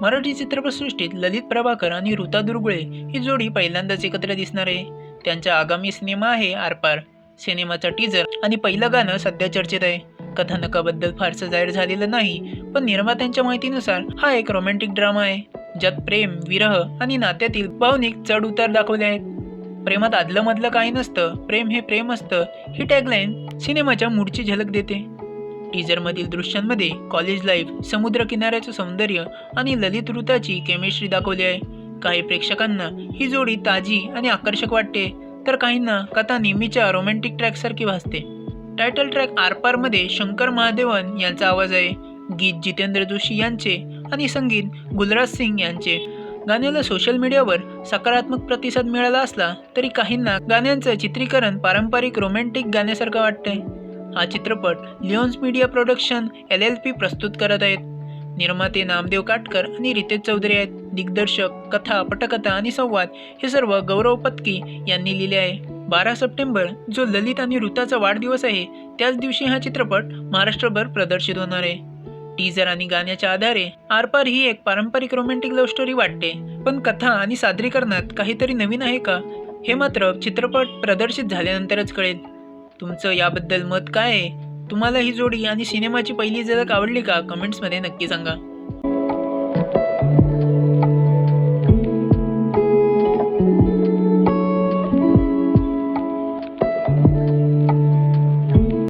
मराठी चित्रपटसृष्टीत ललित प्रभाकर आणि ऋता दुर्गुळे ही जोडी पहिल्यांदाच एकत्र दिसणार आहे. त्यांचा आगामी सिनेमा आहे आरपार. सिनेमाचा टीजर आणि पहिलं गाणं सध्या चर्चेत आहे. कथानकाबद्दल फारसं जाहीर झालेलं नाही पण निर्मात्यांच्या माहितीनुसार हा एक रोमॅन्टिक ड्रामा आहे. ज्यात प्रेम विरह आणि नात्यातील भावनिक चढ उतार दाखवले आहेत. प्रेमात आदलं मधलं काही नसतं प्रेम हे प्रेम असतं ही टॅगलाईन सिनेमाच्या मूडची झलक देते. टीजरमधील दृश्यांमध्ये कॉलेज लाईफ समुद्र किनाऱ्याचं सौंदर्य आणि ललित ऋताची केमिस्ट्री दाखवली आहे. काही प्रेक्षकांना ही जोडी ताजी आणि आकर्षक वाटते तर काहींना कथा नेहमीच्या रोमॅन्टिक ट्रॅकसारखी भासते. टायटल ट्रॅक आरपारमध्ये शंकर महादेवन यांचा आवाज आहे. गीत जितेंद्र जोशी यांचे आणि संगीत गुलराज सिंग यांचे. गाण्याला सोशल मीडियावर सकारात्मक प्रतिसाद मिळाला असला तरी काहींना गाण्यांचं चित्रीकरण पारंपरिक रोमॅन्टिक गाण्यासारखं वाटतंय. हा चित्रपट Lions media production L L P प्रस्तुत करत आहेत. निर्माते नामदेव काटकर आणि रितेश चौधरी आहेत. दिग्दर्शक कथा पटकथा आणि संवाद हे सर्व गौरव पत्की यांनी लिहिले आहे. बारा सप्टेंबर जो ललित आणि ऋताचा वाढदिवस आहे त्याच दिवशी हा चित्रपट महाराष्ट्रभर प्रदर्शित होणार आहे. टीजर आणि गाण्याच्या आधारे आरपार ही एक पारंपरिक रोमॅन्टिक लव्ह स्टोरी वाटते. पण कथा आणि सादरीकरणात काहीतरी नवीन आहे का? हे मात्र चित्रपट प्रदर्शित झाल्यानंतरच कळेल. तुमचं याबद्दल मत काय आहे? तुम्हाला ही जोडी आणि सिनेमाची पहिली झलक आवडली का? कमेंट्समध्ये नक्की सांगा.